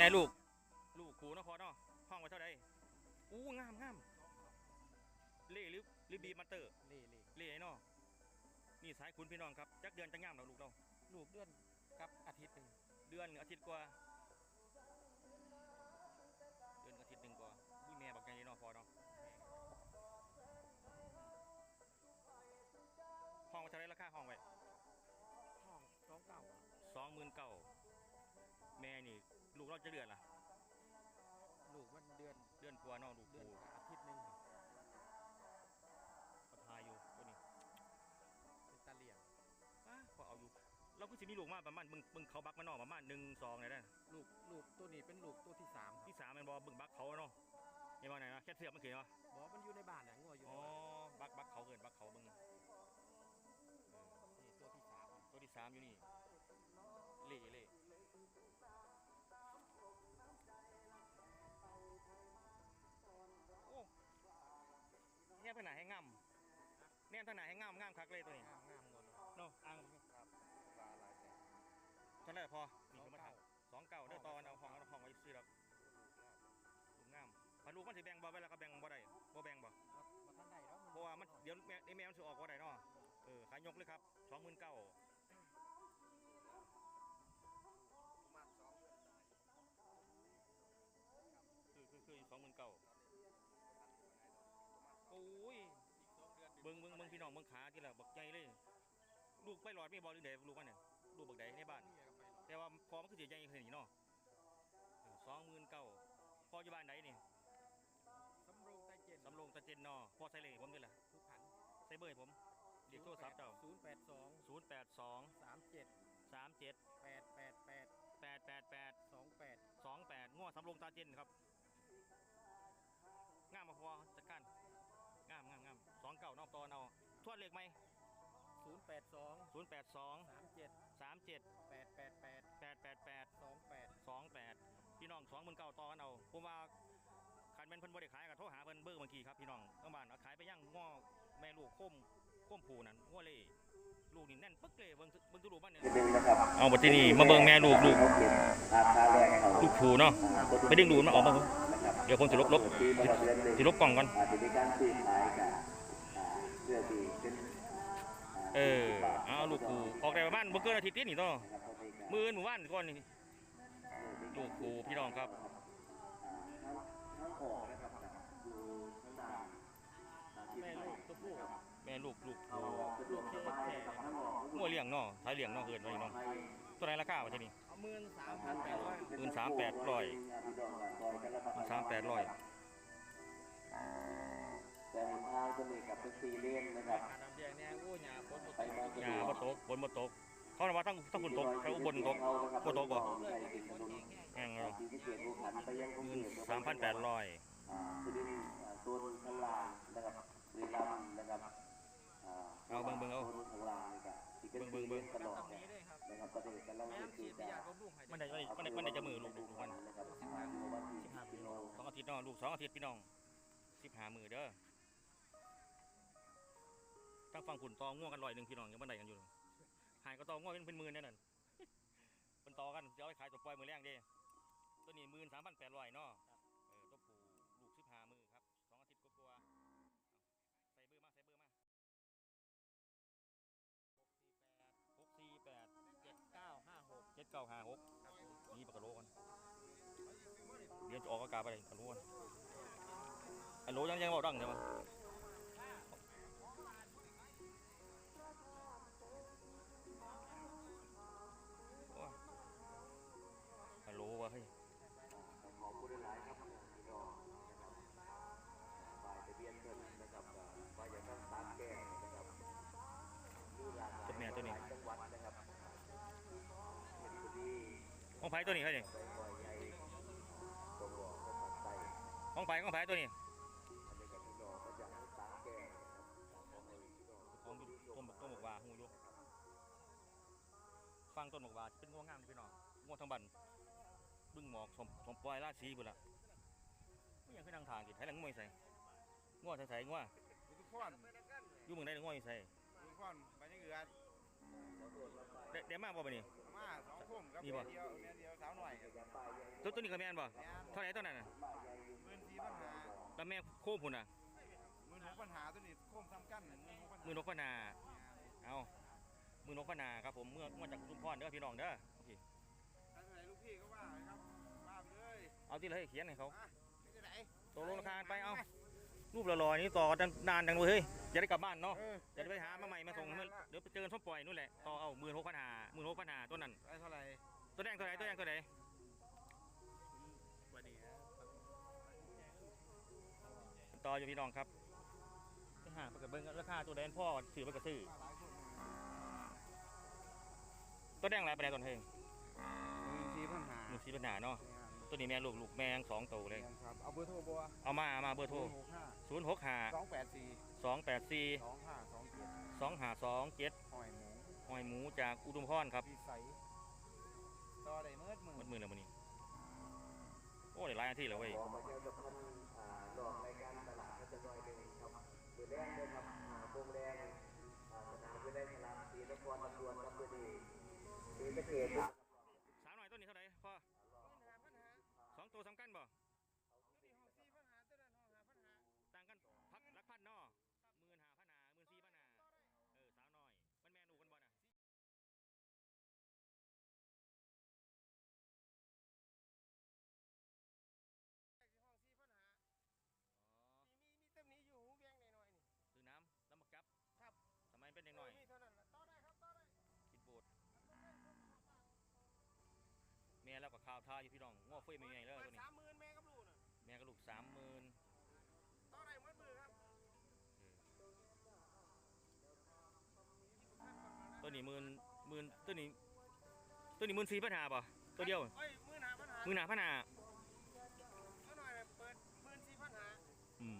ม่ลูก ลูกครูเนาะพอเนาะห้องไว้เท่าใดอู้งามงามเล่หรือหรือบีมาเตอร์เล่เล่เล่เนาะนี่สายคุณพี่น้องครับจักเดือนจังงามเราลูกเราลูกเดือนกับอาทิตย์หนึ่งเดือนหนึ่งอาทิตย์กว่า เดือนอาทิตย์หนึ่งกว่าบุ้ยแม่บอกไงเนาะพอเนาะห้องไว้เท่าไรราคาห้องไว้ห้องสองเก่าสองหมื่นเก้าแม่นี่ ลูกเราจะเดือนล่ะ ลูกมันเดือนเดือนกว่าเนาะลูกเดือนกูกับอาทิตย์หนึ่งก็ทายอยู่ตัวนี้เป็นตาเหลี่ยมอ้าพอเอาอยู่ เราก็สิมีลูกมาประมาณมึงมึงเขาบักมาเนาะประมาณหนึ่งสองเลยนะลูกลูกตัวนี้เป็นลูกตัวที่สามครับที่สามมันบอบึงบักเขาเนาะเห็นว่าไหนนะแค่เสือกมันเขียนวะ บอกมันอยู่ในบ้านน่ะงัวอยู่อ๋ในอ บ้านบักบักเขาเกินบักเขาบึงเออนี่ตัวที่สามตัวที่สามอยู่นี่ น่ทางไหนให้งามแน่ทางไหนให้งามงามคักเลยตัวนี้งามงามงัวเนาะเนาะอ่างครับปลาหลายแสนเท่าไหร่พอนี่สอคืงอมาเก่าทำสองเก่าเด้อตอนเอาห้องเอาห้องไว้ซื้อแล้วลูกงามพอลูกมันสิแบ่งบ่ไว้แล้วก็แบ่งบ่ได้บ่แบ่งบ่มามาท่านใดแล้วเพราะว่ามันเดี๋ยวแม่ไอ้แม่มันสิออกบ่ได้เนาะเออขายยกเลยครับสองหมื่นเก้าประมาณสองเดือนได้คือคือคือสองหมื่นเก้าโอ้ ยอีกสองเดือนเบิ่งเบิ่งเบิ่งพี่น้องเบิ่งขาที่ละบักใหญ่เลย ลูกไปหลอดไม่บ่หรือใดลูกมันเนี่ยลูกบักใดในบ้านนี่ก็ไปหรอกแต่ว่าพอมันคือสิใหญ่ขนาดนี้เนาะสองหมื่นเก้าพ่ออยู่บ้านไหนนี่สำโรงใต้เจนสำโรงตะเจนเนาะพ่อใส่เลยผมนี่แหละผู้ขันใส่เบอร์ให้ผมเรียกโทรศัพท์เจ้าศูนย์แปดสองศูนย์แปดสองสามเจ็ดสามเจ็ดแปดแปดแปดแปดแปดแปดสองแปดสองแปดง้อสำโรงตาเจนครับงามมาพอ ตอนเอาทวดเลขไหมศูนย์แปดสองศูนย์แปดสองสามเจ็ดสามเจ็ดแปดแปดแปดแปดแปดแปดสองแปดสองแปดพี่น้องสองหมื่นเก้าตอนเอาผมว่าคันเป็นเพิ่นบ่ได้ขายก็โทรหาเพิ่นเบอร์เมื่อกี้ครับพี่น้องต้องบ้านเอาขายไปย่างง้อแม่ลูกโค้มโค้มผูนั่นง้อเล่ลูกนี่แน่นปึ๊กเลยเบิ่งเบิ่งตัวลูกมันเนี่ยเอาบัดที่นี่มาเบิ่งแม่ลูกลูกลูกผูเนาะไปดึงดูดมาออกมาเบิ่งเดี๋ยวผมจะลบลบจะลบกล่องก่อน เออเอาลูกผูออกได้ประมาณบ่เกินอาทิตย์นี้นี่เนาะมื้ออื่นหมู่บ้านก่อนนี่ลูกผูพี่น้องครับแม่ลูกตัวผู้แม่ลูกลูกผูลูกเคแข่งัวเลี้ยงเนาะท้ายเลี้ยงเนาะเกินไปเนาะตัวไหนราคาวะทีนี้หมื่นสามพันแปดร้อยหมื่นสามแปดร้อยหมื่นสามแปดร้อย แต่ทางจะมีกับเป็นซีเรียนนะครับขาน้ำแดงเนี่ยโอ้ยหยาฝนตกไปมาหญ้าบ่ตกฝนบ่ตกเขาบอกว่าต้องต้องฝนตกแถวอุบลตกบ่ตกบ่แห้งแล้วที่เกียรติผู้ขันไปยังกรุงหเทมื่นพสามพันแปดร้อยอ่าสุรินทร์อ่าตัวข้างล่างนะครับบุรีรัมย์นะครับอ่าเอาเบิ่งเบิ่งเอาตัวข้างล่างนี่ก็ที่เป็นเบิ่งเบิ่งตลอดตำเนี่นี้ยด้วยครับนะครับประเทศกำลังแม่เป็นฉีที่ดจะยาบำรุงให้มันได้มันได้มันได้มันได้จะมือลูกลูกลูกมันนะครับอ่าอยู่วันที่สิบกิโลสองอาทิตย์เนาะลูกสองอาทิตย์พี่น้องสิบห้ามือเด้อ ตั้งฟังขุนตอง่วงกันลอยหนึ่งพี่น้องยังบันไดกันอยู่หายก็ตอง่วงเป็นเป็นหมื่นแน่นั่นเป็นตอกันจะเอาไปขายตัวปล่อยมือแรงเด้ตัวนี้หมื่นสามพันแปดร้อยเนาะเออตัวผูลูกสิบห้ามือครับสองอาทิตย์กว่าๆเอาใส่เบอร์มาใส่เบอร์มาหกสี่แปดเจ็ดเก้าห้าหกเจ็ดเก้าห้าหกครับผมนี่ปากกะโลกันเดี๋ยวจะออกอากาศไปเลยกะโลกันอันโลยังยังบอกดังใช่ไหม ไผ่ตัวนี้ครับนี่ไปบ่อยใหญ่ตัวบองไผ่ห้องไผ่ตัวนี้ต้นะครับของต้นบกต้นบกว่าหูยู่ฟังต้นบกว่าเป็นง่วงงามพี่น้องง่วงทั้งบันบึ้งหมอกสมสมปล่อยราชีบุละไม่ยังขึ้นทางทางกินให้หลังง่วยใส่ง่วงใส่ใส่ง่วงทุกคนอยู่เมืองได้ง่วงใส่ทุกคนไปยัง ได้ได้มาบ่บัดนี้มาสองทุ่มกับนี่บ่ เดียวเมียเดียวสาวหน่อยครับตัวตัวนี้ก็แม่นบ่เท่าไหร่ตัวนั้นน่ะหมื่นสี่ปัญหาแล้วแม่โคมพุ่นน่ะหมื่นหกปัญหาตัวนี้โค้งซ้ำกันหมื่นหกปัญหามือนกพนา เอามือนกพนาครับผมเมื่อมาจากชุมพรเด้อพี่น้องเด้อโอเคถ้าไหนลูกพี่ก็ว่าเลยครับว่าไปเลยเอาที่เลยเขียนให้เขาอะนี่จะไหนตกลงราคากันไปเอา รูปหล่อๆนี่ต่อกันนานจังเลยเฮ้ยจะได้กลับบ้านเนาะเออจะได้ไปหามาใหม่มาส่งให้มันเดี๋ยวไปเจอกันส้มปล่อยนู่นแหละต่อเอาหมื่นหกพันหาหมื่นหกพันหาตัวนั้นได้เท่าไหร่ตัวแดงตัวไหนตัวแดงตัวไหนวันนี้นะต่ออยู่พี่น้องครับไปหาไปกับเบิ้งราคาตัวแดงพ่อซื้อไปกับซื้อมาหลายคนตัวแดงอะไรไปไหนตัวเฮงหมื่นสี่ปัญหาหนึ่งสี่ปัญหาเนาะ ตัวนี้แม่ลูกลูกแม่งสองตัวเลย ครับเอาเบอร์โทรบัวเอามาเอามาเบอร์โทรหกห้าศูนย์หกห้าสองแปดสี่สองแปดสี่สองห้าสองเจ็ดสองห้าสองเจ็ดหอยหมูหอยหมูจากอุดมพรครับปีใสต่อได้เมื่อมือหมดมือแล้วมันนี้โอ้เดี๋ยวหลายนาทีแล้วเว้ยขอประชาสัมพันธ์อ่ารอบรายการตลาดก็จะน้อยหนึ่งครับมือแรกเลยครับอ่าวงแดงอ่าสนามมือแรกตลาดศรีนครลำดวนครับมือดีศรีสะเกษครับ สาวหน่อยต้นนี้เท่าไหร่พ่อ สองตั อยู่พี่น้องง้อเฟ้ยไม่ไงเลยตัวนี้สามหมื่นแม่กับลูกน่ะแม่ก็ลูกสามหมื่นต่อได้เมื่อมือครับตัวนี้หมื่นหมื่นตัวนี้ตัวนี้หมื่นสี่พันหาป่ะตัวเดียวเฮ้ยมื่นหาปัญหาหมื่นหาพันหาก็หน่อยเปิดหมื่นสี่ปัญหาอืม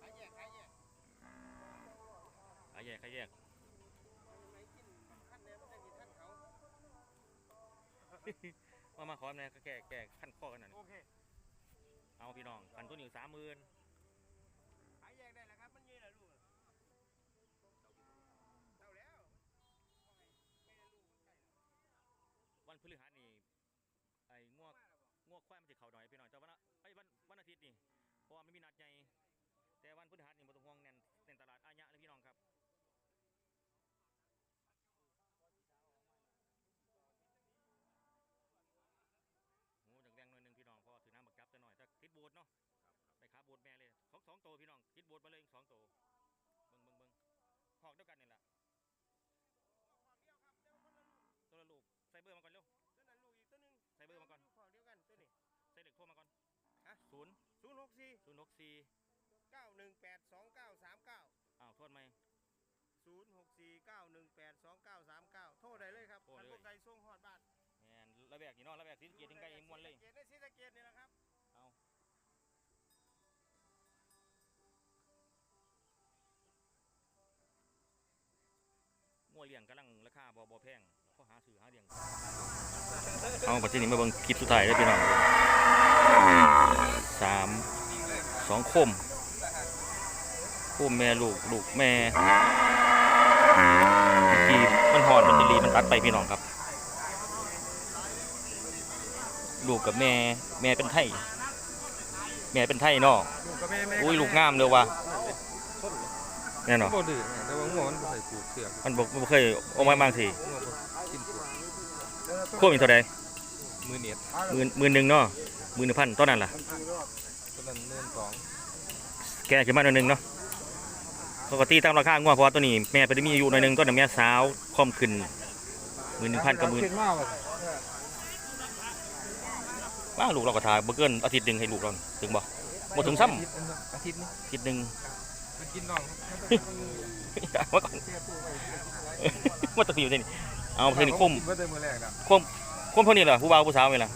ขายแยกขายแยกขายแยกขายแยกไหนกินขั้นเนี่ยมันจะกินขั้นเขา มามาขอแม่ก็แก่แก่ขั้นข้อกันหน่อยโอเคเอาพี่น้องพันตัวนี้สามหมื่นขายแยกได้แล้วครับมันยืนแล้วลูกเท่าแล้ววันพฤหัสนี่ไอ้งวกงวกควายมันจะเข่าหน่อยพี่น้องแต่วันอะไอ้ยวันวันอาทิตย์นี่เพราะว่าไม่มีนัดใหญ่แต่วันพฤหัสนี่บ่ต้องห่วงแน่นแน่นตลาดอายะเลยพี่น้องครับโอ้จากแดงหน่อยหนึงพี่น้องเพราะว่าถือน้ำบักจับจะหน่อยถ้าติดโบดเนาะไปขาโบดแม่เลยสองสองตัวพี่น้องติดโบดมาเลยอีกสองตัวเบิ่งเบิ่งเบิ่ง หอกเดียวกันนี่แหละตัวละลูกใส่เบอร์มาก่อนเร็ว ตัวนั้นลูกอีกตัวหนึงใส่เบอร์มาก่อนขอเดียวกันตัวนี้ ใส่เด็กโทรมาก่อนฮะ ศูนย์ศูนย์หกสี่ศูนย์หกสี่เก้าหนึ่งแปดสองเก้าสามเก้าอ้าวโทษไหม ศูนย์หกสี่เก้าหนึ่งแปดสองเก้าสามเก้าโทรได้เลยครับโทรเลย ท่านพวกใดส่งหอดบ้านแมนระแบกนี่เนาะระแบกสิเกียรติงไกลมวนเลย ศรีสะเกษในศรีสะเกษนี่แหละครับ บ่บ่แพงเขาหาซื้อหาเลี้ยงเอาปัจจุบันมาเบิ่งคลิปสุดท้ายได้อพี่น้องสามสองคมคมแม่ลูกลูกแม่ที่มันหอนมันจะรีมันตัดไปพี่น้องครับ ลูกกับแม่แม่เป็นไทยแม่เป็นไทยเนาะลูกกับแม่แม่อุ้ยลูกงามเลยว่ะแน่นอน บ่ดื้อแต่ว่างัวมันบ่ใส่ผูกเสือกมันบอกบ่เคยเออกมาบางทีงัวบ่กินผูกควบอีกเท่าใดมือเนียดหมื่นหมื่นหนึ่งเนาะหมื่นหนึ่งพันต้นนั้นล่ะตัวนั้นเนินสองแกขึ้นมาหน่อยหนึงเนาะปกติตามราคางัวเพราะว่าตัวนี้แม่เป็นมีอายุหน่อยหนึงต้นนั้นแม่สาวคอมขึ้นหมื่นหนึ่งพันกับหมื่นขึ้นมาว่าว้าลูกเราก็ทาบ่เกินอาทิตย์หนึงให้ลูกเราถึงบ่บ่ถึงซ้ำอาทิตย์นี้อาทิตย์หนึง มันกินน้องเอามาก่อนว่าตะผิวเท่นี่เอาเท่นี่คมบ่ได้มื้อแรกน่ะคมคมเท่านี้ล่ะผู้บ่าวผู้สาวนี่ล่ะ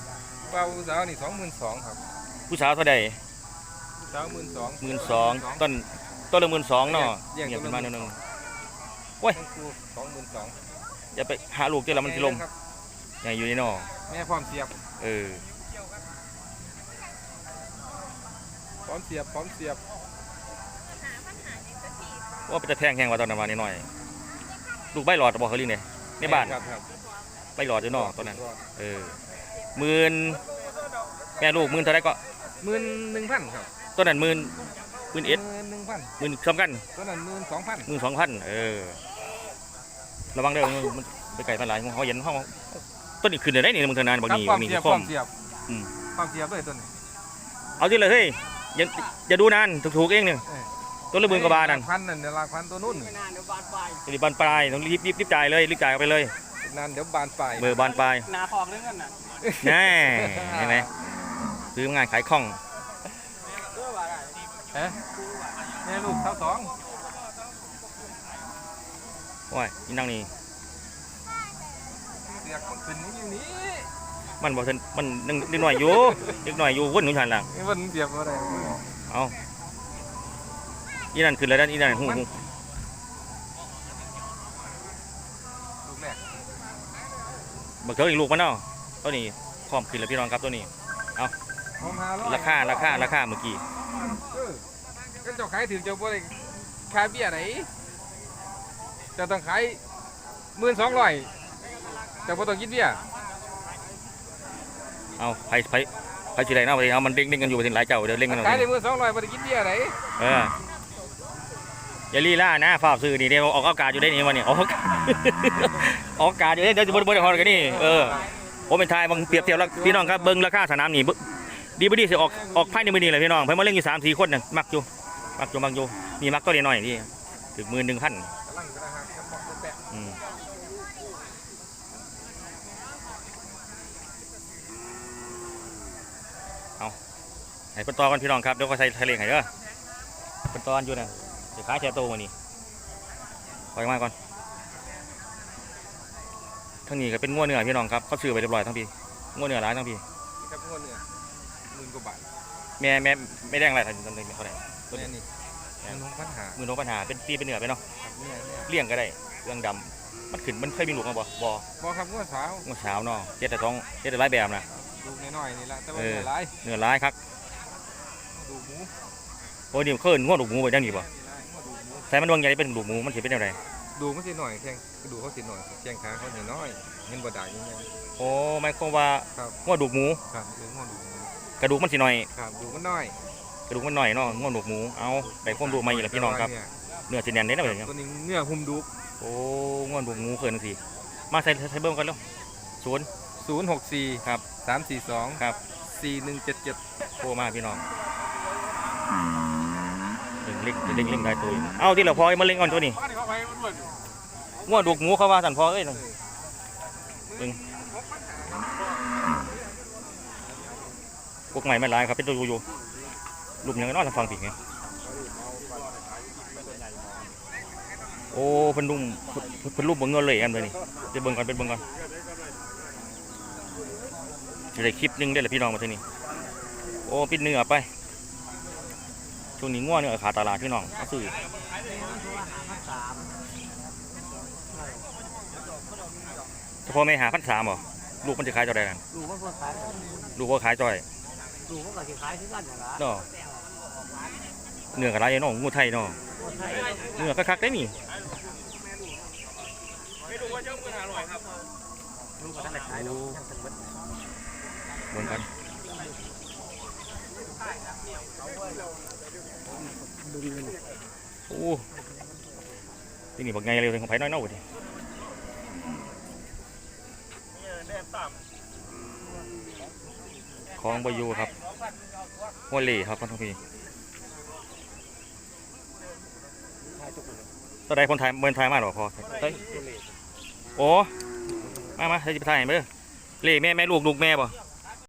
ว่าผู้สาวนี่22,000ครับผู้สาวเท่าใดผู้สาว12,000หมื่นสองต้นต้นละหมื่นสองเนาะแยกเงียบต้ขึ้นนละมาหน่อยหนึงทั้งคู่22,000อย่าไปหาลูกเจ้าละมันสิลมครับอย่าอยู่ในนอแม่พร้อมเสียบ เออ พร้อมเสียบ พร้อมเสียบ ว่าไปจะแพงแห้งว่าตอนนั้นมานิดหน่อยลูกใบหลอดบอกเขาลิงเนี่ยบในบ้านครับครับไปหลอดอยู่เนอกตอนนั้น เออหมื่นแม่ลูกหมื่นเท่าไรก็หมื่นหนึ่งพันครับต้นนั้นหมื่นหมื่นเอ็ดหมื่นหนึ่งพันหมื่นสำคัญตัวนั้นหมื่นสองพันหมื่นสองพันเออระวังเด้อมันมันไปไก่มาหลายเขาเห็นเขาต้นนี้ขึ้นได้นี่มึงเท่านานบางครับนี้ควาบามงนี้เสียบคคอวามมเสียบอืมความเสียบด้วยตัวนี้เอาที่เลยเฮ้ยอย่าอย่าดูนานถูกๆเองเนี่ยเออ ต้นละหมื่นกว่าบาทนั่นพันนั่นเดี๋ยวหลักพันตัวนุ่นรีบบานปลายต้องรีบรีบรีบจ่ายเลยรีบจ่ายออกไปเลยนานเดี๋ยวบานปลายเบอร์บานปลายนาคองเรื่องกันน่ะแน่เห็นไหมซื้องานขายคล่องเอ๊ะแม่ลูกเท่าสองโอ้ยนี่นั่งนี่เสียบขึ้นนี่อยู่นี่มันบอกเพิ่นมันนึงนิดหน่อยอยู่นิดหน่อยอยู่วนอยู่ฉันหลังนี่มันเสียบอะไรเอา อีนั่นขึ้นแล้วด้านอีนั่นหูหูลูกแรกบักเถิงอีกลูกมันเนาะตัวนี้พร้อมขึ้นแล้วพี่น้องครับตัวนี้ผมหาร้อยราคาราคาราคาเมื่อกี้เออก็เจ้าขายถึงเจ้าบ่ได้ขายเบี้ยไหนเจะต้องขายหมื่นสองร้อยเจ้าบ่ต้องกินเบี้ยเอาไผไผไผสิได้เนาะไปเอามันเด้งเด้งกันอยู่ประเทศหลายเจ้าเดี๋ยวเล่งกันเอาขายได้หมื่นสองร้อยบ่ได้กินเบี้ยไหน เออ อย่าลีล่านะฝากซื้อนี่เดี๋ยวออกอากาศอยู่ได้นี่วันนี้ออกอากาศออกอากาศอยู่ได้เดี๋ยวจะบ่บ่ได้ฮอกันนี่เออผมเป็นทายบางเปรียบเทียบแล้วพี่น้องครับเบิ่งราคาสนามนี่ดีบดีสิออกออกภายในมือนี้แหละพี่น้องเพิ่นมาเล่นอยู่3 4คนน่ะมักอยู่มักอยู่มักอยู่มีมักตัวน้อยนี่ถึง11,000กำลังกระหักกระบอกกระแปะอืมเอาให้เป็นตอกันพี่น้องครับเดี๋ยวก็ใส่ทะเลให้เด้อเป็นตอนอยู่นะ เดี๋ยวขายแชร์โตมานี่ปล่อยมาก่อนทั้งนี้ก็เป็นง้วเนื้อพี่น้องครับเขาซื้อไปเรียบร้อยทั้งพี่ง้วเนื้อร้ายทั้งพี่ครับงวดเนี่ยหมื่นกว่าบาทแม่แม่ไม่แดงอะไรทันทันทีเท่าไหร่แม่นี่แม่น้องปัญหามือน้องปัญหาเป็นปีเป็นเนื้อไปเนาะครับเนี่ยเนี่ยเลี้ยงก็ได้เรื่องดำมันขึ้นมันเคยมีลูกมาบ่บ่บอกครับงวดสาวงวเช้าเนาะเจ็ดแต่ท้องเจ็ดแต่หลายแบบนะดูน้อยๆนี่ละแต่ว่าเออเหลือหลายเนื้อร้ายครับดูหมูโอ้นี่เคยงวดลูกหมูไปได้นี่บ่ ดูหมูใส่มันดวงใหญ่เป็นลูกหมูมันสิเป็นยังไงดูมันสิหน่อยแข้งดูเขาสิหน่อยแข้งขาเขาสิน้อยเห็นบ่ได้ยังไงโอ้หมายความว่าครับงวดลูกหมูครับเอองวดดูหมูกระดูกมันสิหน่อยครับดูมันน้อยกระดูกมันหน่อยเนาะงวดลูกหมูเอาได้ความรู้ใหม่อีกแล้วพี่น้องครับเนี่ยเนื้อสิแน่นเด้นะแบบนี้ตัวนี้เนื้อหุ้มดุกโอ้งวดลูกหมูเขินสิมาใส่ใส่เบิ่งกันแล้วศูนย์ศูนย์หกสี่ครับสามสี่สองครับสี่หนึ่งเจ็ดเจ็ดโทรมาพี่น้อง เล่งเล็กเล่งเล่งได้ตัวเอาที่เราพอมาเล่งก่อนตัวนี้งวดูกหมูเขาว่าสั่นพอเอ้ยนั่งพวกใหม่ไม่ร้ายครับเป็นตัวอยู่อยู่ลูกยังไงเนอนทางฟังผิดไงโอ้เพิ่นลุมเพิ่นเพิ่นรูปเบิ่งเงินเลยอันเลยนี่ไปเบิ่งก่อนไปเบิ่งก่อนจะได้คลิปนึงได้ละพี่น้องมาที่นี้โอ้ปิดเนื้อไป ช่วงนี้ง่วเนื้อขาดตลาดพี่น้องเอาซื้อเฉพาะไม่หาพันสามบ่ลูกมันจะขายเท่าไหร่กันลูกมันก็ขายลูกก็ขายจ่อยลูกมันก็สิขายที่กันนั่นล่ะเนาะเนื้อกระไรเนาะงูไทยเนาะบ่ใช่เนื้อคักๆได้นี่ลูกก็ทันได้ขายดอกยังถึงเบิดเบิ่งกัน โอ้ที่นี่บักไงเร็วถึงของไผ่น้อยเนาะดิของบอยูครับหัวเล่ครับพ่อทุกพี่ตอนใดคนไทยเมืองไทยมาหรอพอเฮ้ยโอ้มามาใครจะไปถ่ายเห็นไหมเด้อเล่แม่แม่ลูกลูกแม่บ่